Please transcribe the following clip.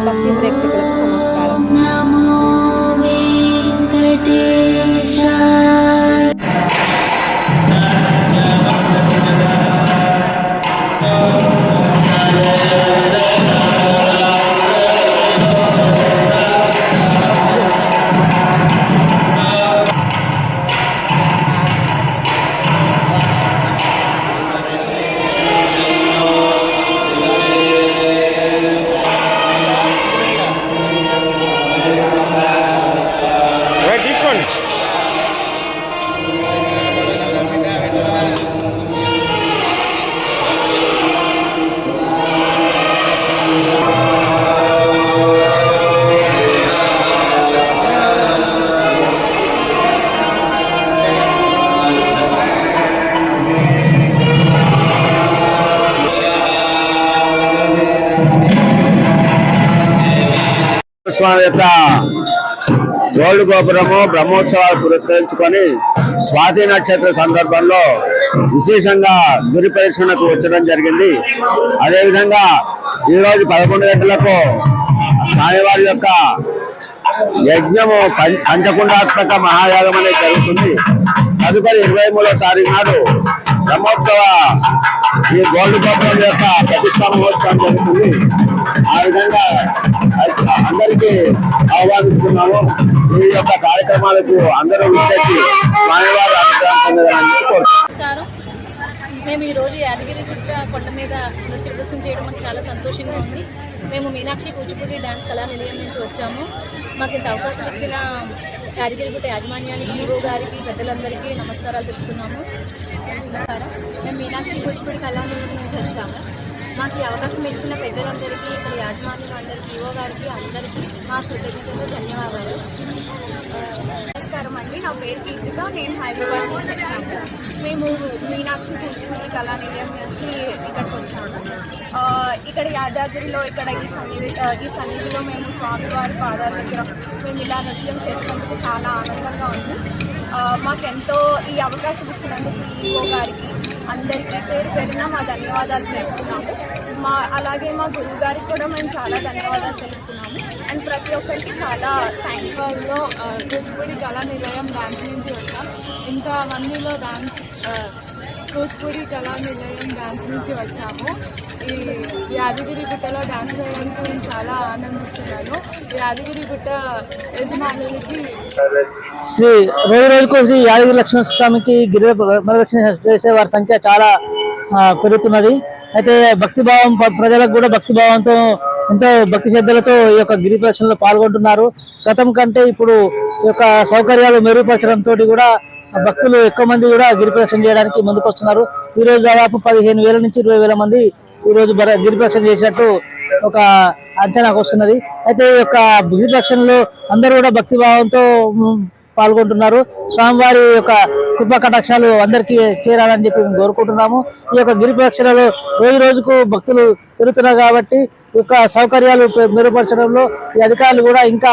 భక్తి ప్రేక్షకులకు నమస్కారం స్వామి యొక్క గోల్డ్ గోపురము బ్రహ్మోత్సవాలు పురస్కరించుకొని స్వాతి నక్షత్ర సందర్భంలో విశేషంగా గురి పరీక్షణకు వచ్చడం జరిగింది. అదేవిధంగా ఈ రోజు పదకొండు గంటలకు స్వామివారి యొక్క యజ్ఞము పంచకుండాత్మక మహాయాగం అనేది జరుగుతుంది. తదుపరి ఇరవై మూడో తారీఖు నాడు బ్రహ్మోత్సవ ఈ గోల్డ్ గోపురం యొక్క ప్రతిష్టా మహోత్సవం జరుగుతుంది. ఆ విధంగా అందరికీ ఆహ్వానిస్తున్నాము. ఈ యొక్క కార్యక్రమాలకు అందరూ విచ్చేసి మేము ఈరోజు యాదగిరి గుట్ట కొండ మీద నృత్య ప్రదర్శన చేయడం మాకు చాలా సంతోషంగా ఉంది. మేము మీనాక్షి కూచిపూడి డ్యాన్స్ కళా నిలయం నుంచి వచ్చాము. మాకు ఇంత అవకాశం ఇచ్చిన యాదగిరి గుట్ట యాజమాన్యానికి ఈవో గారికి పెద్దలందరికీ నమస్కారాలు తెలుపుతున్నాము. మేము మీనాక్షి కూచిపూడి కళా నిలయం నుంచి వచ్చాము. మాకు ఈ అవకాశం ఇచ్చిన పెద్దలందరికీ ఇక్కడ యాజమాన్యం అందరికీ ఈవో గారికి అందరికీ మా కృతజ్ఞతలు ధన్యవాదాలు. నమస్కారం అండి. నా పేరు కీర్తిక నేను హైదరాబాద్ నుంచి వచ్చాను. మేము మీనాక్షి కూచిపూడి కళానిలయం నుంచి ఇక్కడికి వచ్చాము. ఇక్కడ యాదాద్రిలో ఇక్కడ ఈ సన్నిధి ఈ సన్నిధిలో మేము స్వామివారి పాదాల దగ్గర మేము ఇలా నృత్యం చేసినందుకు చాలా ఆనందంగా ఉంది. మాకెంతో ఈ అవకాశం ఇచ్చినందుకు ఈఓ గారికి అందరికీ పేరు పెరిగినా మా ధన్యవాదాలు తెలుపుతున్నాము. మా అలాగే మా గురువు గారికి కూడా మేము చాలా ధన్యవాదాలు తెలుపుతున్నాము. అండ్ ప్రతి ఒక్కరికి చాలా థ్యాంక్ఫుల్లో uh, కూచిపూడి కళా నిలయం డ్యాన్స్ నుంచి వచ్చాం. ఇంతమందిలో డ్యాన్స్ uh, కూచిపూడి కళా నిలయం డ్యాన్స్ నుంచి వచ్చాము. ఈ యాదగిరి గుట్టలో డ్యాన్స్ చేయడానికి నేను చాలా ఆనందిస్తున్నాను. యాదగిరి గుట్ట యజమానులకి శ్రీ రోజు రోజుకు శ్రీ యాదగిరి లక్ష్మణ స్వామికి గిరి ప్రదక్షిణ చేసే వారి సంఖ్య చాలా పెరుగుతున్నది. అయితే భక్తి భావం ప్రజలకు కూడా భక్తి భావంతో ఎంతో భక్తి శ్రద్ధలతో ఈ యొక్క గిరి ప్రదక్షిణలో పాల్గొంటున్నారు. గతం కంటే ఇప్పుడు ఈ యొక్క సౌకర్యాలు మెరుగుపరచడంతో కూడా భక్తులు ఎక్కువ మంది కూడా గిరి ప్రదక్షిణ చేయడానికి ముందుకు వస్తున్నారు ఈ రోజు దాదాపు పదిహేను వేల నుంచి ఇరవై వేల మంది ఈ రోజు గిరి ప్రదక్షిణ చేసినట్టు ఒక అంచనాకు వస్తున్నది. అయితే ఈ యొక్క గిరి ప్రదక్షిణలో అందరూ కూడా భక్తి భావంతో పాల్గొంటున్నారు. స్వామివారి యొక్క కృపా కటాక్షాలు అందరికీ చేరాలని చెప్పి మేము కోరుకుంటున్నాము. ఈ యొక్క గిరి రోజు రోజుకు భక్తులు పెరుగుతున్నారు కాబట్టి ఈ యొక్క సౌకర్యాలు మెరుగుపరచడంలో ఈ అధికారులు కూడా ఇంకా